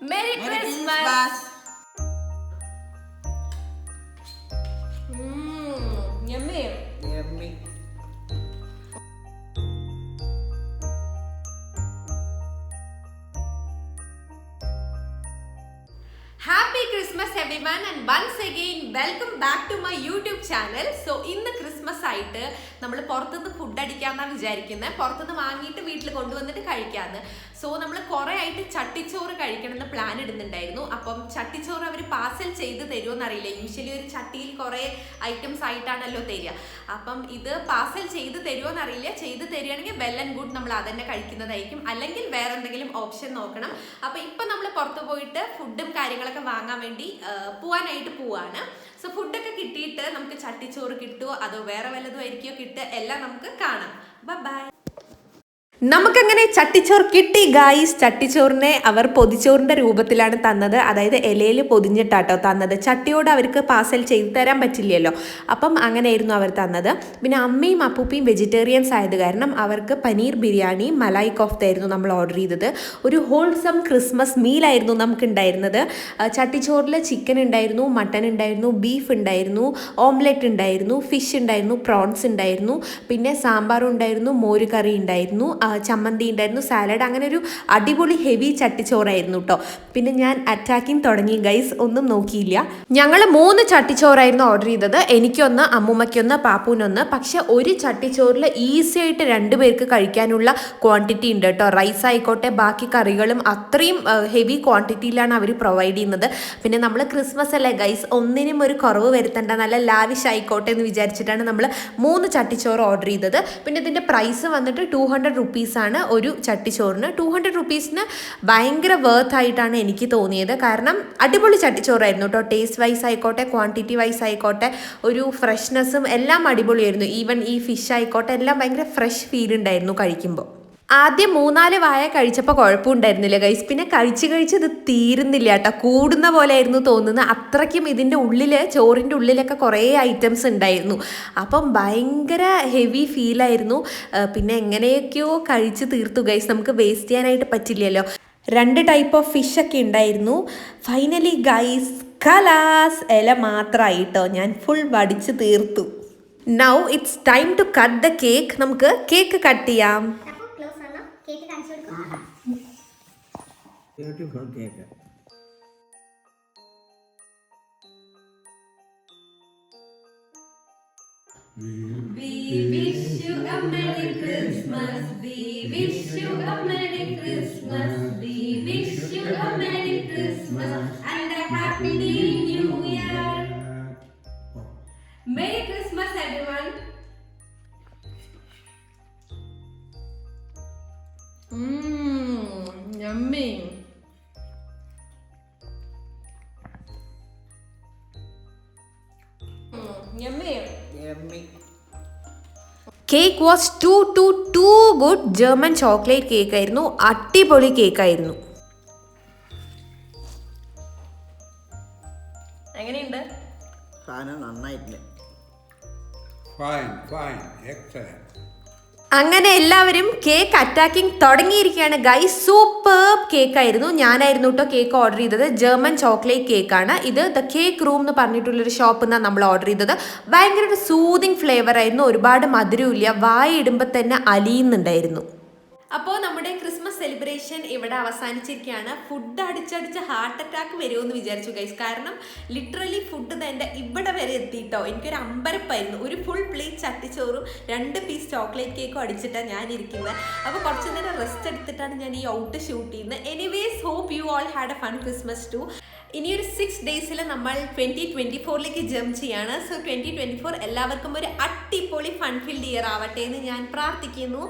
Merry Merry Christmas! Christmas. Christmas every and once again welcome back to my YouTube channel so ഇന്ന് Christmas ആയിട്ട് നമ്മൾ പുറത്തുനിന്ന് food അടിക്കാന്നാണ് വിചാരിക്കുന്നത് പുറത്തുനിന്ന് വാങ്ങിയിട്ട് വീട്ടിൽ കൊണ്ടുവന്നിട്ട് കഴിക്കാന്ന്. സോ നമ്മൾ കുറേ ആയിട്ട് ചട്ടിച്ചോറ് കഴിക്കണമെന്ന് പ്ലാൻ ഇടുന്നുണ്ടായിരുന്നു. അപ്പം ചട്ടിച്ചോറ് അവർ പാർസൽ ചെയ്ത് തരുമെന്നറിയില്ല യൂഷ്വലി ഒരു ചട്ടിയിൽ കുറേ ഐറ്റംസ് ആയിട്ടാണല്ലോ തരിക. അപ്പം ഇത് പാർസൽ ചെയ്ത് തരുമെന്നറിയില്ല ചെയ്ത് തരികയാണെങ്കിൽ വെൽ ആൻഡ് ഗുഡ് നമ്മൾ അതന്നെ കഴിക്കുന്നതായിരിക്കും. അല്ലെങ്കിൽ വേറെ എന്തെങ്കിലും ഓപ്ഷൻ നോക്കണം. അപ്പൊ ഇപ്പൊ നമ്മൾ പുറത്ത് പോയിട്ട് ഫുഡും കാര്യങ്ങളൊക്കെ വാങ്ങാൻ വേണ്ടി പോവാനായിട്ട് പോവാണ്. സോ ഫുഡൊക്കെ കിട്ടിയിട്ട് നമുക്ക് ചട്ടിച്ചോറ് കിട്ടുമോ അതോ വേറെ വല്ലതും ആയിരിക്കുമോ കിട്ടുക? എല്ലാം നമുക്ക് കാണാം. ബൈ നമുക്കങ്ങനെ ചട്ടിച്ചോർ കിട്ടി ഗായ്സ് ചട്ടിച്ചോറിനെ അവർ പൊതിച്ചോറിന്റെ രൂപത്തിലാണ് തന്നത്. അതായത് ഇലയിൽ പൊതിഞ്ഞിട്ടാട്ടോ തന്നത്. ചട്ടിയോട് അവർക്ക് പാർസൽ ചെയ്തു തരാൻ പറ്റില്ലല്ലോ. അപ്പം അങ്ങനെയായിരുന്നു അവർ തന്നത്. പിന്നെ അമ്മയും അപ്പൂപ്പയും വെജിറ്റേറിയൻസ് ആയത് കാരണം അവർക്ക് പനീർ ബിരിയാണി മലായി കോഫ്തായിരുന്നു നമ്മൾ ഓർഡർ ചെയ്തത്. ഒരു ഹോൾസം ക്രിസ്മസ് മീലായിരുന്നു നമുക്ക് ഉണ്ടായിരുന്നത് ചട്ടിച്ചോറിൽ ചിക്കൻ ഉണ്ടായിരുന്നു മട്ടൻ ഉണ്ടായിരുന്നു ബീഫ് ഉണ്ടായിരുന്നു ഓംലെറ്റ് ഉണ്ടായിരുന്നു ഫിഷ് ഉണ്ടായിരുന്നു പ്രോൺസ് ഉണ്ടായിരുന്നു പിന്നെ സാമ്പാർ ഉണ്ടായിരുന്നു മോര് കറി ഉണ്ടായിരുന്നു ചമ്മന്തി ഉണ്ടായിരുന്നു സാലഡ് അങ്ങനെ ഒരു അടിപൊളി ഹെവി ചട്ടിച്ചോറായിരുന്നു കേട്ടോ പിന്നെ ഞാൻ അറ്റാക്കിങ് തുടങ്ങി ഗൈസ് ഒന്നും നോക്കിയില്ല. ഞങ്ങൾ മൂന്ന് ചട്ടിച്ചോറായിരുന്നു ഓർഡർ ചെയ്തത്. എനിക്കൊന്ന് അമ്മൂമ്മയ്ക്കൊന്ന് പാപ്പൂനൊന്ന് പക്ഷെ ഒരു ചട്ടിച്ചോറിൽ ഈസി ആയിട്ട് രണ്ടു രണ്ടുപേർക്ക് കഴിക്കാനുള്ള ക്വാണ്ടിറ്റി ഉണ്ട് കേട്ടോ റൈസ് ആയിക്കോട്ടെ ബാക്കി കറികളും അത്രയും ഹെവി ക്വാണ്ടിറ്റിയിലാണ് അവർ പ്രൊവൈഡ് ചെയ്യുന്നത്. പിന്നെ നമ്മൾ ക്രിസ്മസ് അല്ലേ ഗൈസ് ഒന്നിനും ഒരു കുറവ് വരുത്തേണ്ട നല്ല ലാവിഷ് ആയിക്കോട്ടെ എന്ന് വിചാരിച്ചിട്ടാണ് നമ്മൾ മൂന്ന് ചട്ടിച്ചോറ് ഓർഡർ ചെയ്തത്. പിന്നെ ഇതിന്റെ പ്രൈസ് വന്നിട്ട് ടു ഹൺഡ്രഡ് റുപ്പീസാണ് ഒരു ചട്ടിച്ചോറിന്. ടു ഹൺഡ്രഡ് റുപ്പീസിന് ഭയങ്കര വേർത്ത് ആയിട്ടാണ് എനിക്ക് തോന്നിയത്. കാരണം അടിപൊളി ചട്ടിച്ചോറായിരുന്നു കേട്ടോ ടേസ്റ്റ് വൈസ് ആയിക്കോട്ടെ ക്വാണ്ടിറ്റി വൈസ് ആയിക്കോട്ടെ ഒരു ഫ്രഷ്നെസ്സും എല്ലാം അടിപൊളിയായിരുന്നു. ഈവൻ ഈ ഫിഷ് ആയിക്കോട്ടെ എല്ലാം ഭയങ്കര ഫ്രഷ് ഫീൽ ഉണ്ടായിരുന്നു കഴിക്കുമ്പോൾ ആദ്യം മൂന്നാൽ വായ കഴിച്ചപ്പോൾ കുഴപ്പമുണ്ടായിരുന്നില്ല ഗൈസ് പിന്നെ കഴിച്ച് കഴിച്ച് ഇത് തീരുന്നില്ല കേട്ടോ. കൂടുന്ന പോലെ ആയിരുന്നു തോന്നുന്നത്. അത്രയ്ക്കും ഇതിന്റെ ഉള്ളിൽ ചോറിന്റെ ഉള്ളിലൊക്കെ കുറേ ഐറ്റംസ് ഉണ്ടായിരുന്നു. അപ്പം ഭയങ്കര ഹെവി ഫീലായിരുന്നു പിന്നെ എങ്ങനെയൊക്കെയോ കഴിച്ച് തീർത്തു ഗൈസ് നമുക്ക് വേസ്റ്റ് ചെയ്യാനായിട്ട് പറ്റില്ലല്ലോ. രണ്ട് ടൈപ്പ് ഓഫ് ഫിഷ് ഒക്കെ ഉണ്ടായിരുന്നു. ഫൈനലി ഗൈസ് കലാസ് ഇല മാത്രമായിട്ടോ ഞാൻ ഫുൾ വടിച്ച് തീർത്തു. Now it's time to cut the cake നമുക്ക് കേക്ക് കട്ട് ചെയ്യാം. കേക്ക് കാണിച്ചു കൊടുക്കും Beautiful cake. We wish you a Merry Christmas. We wish you a Merry Christmas. We wish you a Merry Christmas and a Happy New Cake was too too too good German chocolate cake ആയിരുന്നു. അടിപൊളി cake ആയിരുന്നു. എങ്ങനെയുണ്ട്? സാധനം നന്നായിട്ടുണ്ട്. Fine fine excellent. അങ്ങനെ എല്ലാവരും cake attacking തുടങ്ങിയിരിക്കുകയാണ്. ഗൈ super cake ആയിരുന്നു. ഞാനായിരുന്നു കേട്ടോ കേക്ക് ഓർഡർ ചെയ്തത്. ജർമ്മൻ ചോക്ലേറ്റ് കേക്കാണ് ഇത് ദ കേക്ക് റൂം എന്ന് പറഞ്ഞിട്ടുള്ളൊരു ഷോപ്പിൽ നിന്നാണ് നമ്മൾ ഓർഡർ ചെയ്തത്. ഭയങ്കര ഒരു സൂതിങ് ഫ്ലേവർ ആയിരുന്നു. ഒരുപാട് മധുരമില്ല വായ ഇടുമ്പോൾ തന്നെ അലിയുന്നുണ്ടായിരുന്നു. അപ്പോൾ നമ്മുടെ ക്രിസ്മസ് സെലിബ്രേഷൻ ഇവിടെ അവസാനിച്ചിരിക്കുകയാണ്. ഫുഡ് അടിച്ചടിച്ച് ഹാർട്ട് അറ്റാക്ക് വരുമെന്ന് വിചാരിച്ചു ഗൈസ് കാരണം ലിറ്ററലി ഫുഡ് തന്നെ ഇവിടെ വരെ എത്തിയിട്ടോ. എനിക്കൊരു അമ്പരപ്പായിരുന്നു. ഒരു ഫുൾ പ്ലേറ്റ് ചട്ടിച്ചോറും രണ്ട് പീസ് ചോക്ലേറ്റ് കേക്കും അടിച്ചിട്ടാണ് ഞാൻ ഇരിക്കുന്നത് അപ്പോൾ കുറച്ച് നേരം റെസ്റ്റ് എടുത്തിട്ടാണ് ഞാൻ ഈ ഔട്ട് ഷൂട്ട് ചെയ്യുന്നത് anyways hope you all had a fun Christmas too ഇനി ഒരു സിക്സ് ഡേയ്സിൽ നമ്മൾ ട്വന്റി ട്വന്റി ഫോറിലേക്ക് ജംപ് ചെയ്യാണ്. സോ ട്വന്റി ട്വന്റി ഫോർ എല്ലാവർക്കും ഒരു അട്ടിപ്പൊളി ഫൺ ഫിൽഡ് ഇയർ ആവട്ടെ എന്ന് ഞാൻ പ്രാർത്ഥിക്കുന്നു.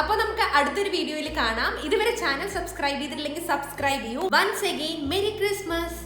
അപ്പോൾ നമുക്ക് അടുത്തൊരു വീഡിയോയിൽ കാണാം. ഇതുവരെ ചാനൽ സബ്സ്ക്രൈബ് ചെയ്തിട്ടില്ലെങ്കിൽ സബ്സ്ക്രൈബ് ചെയ്യൂ. Once again merry Christmas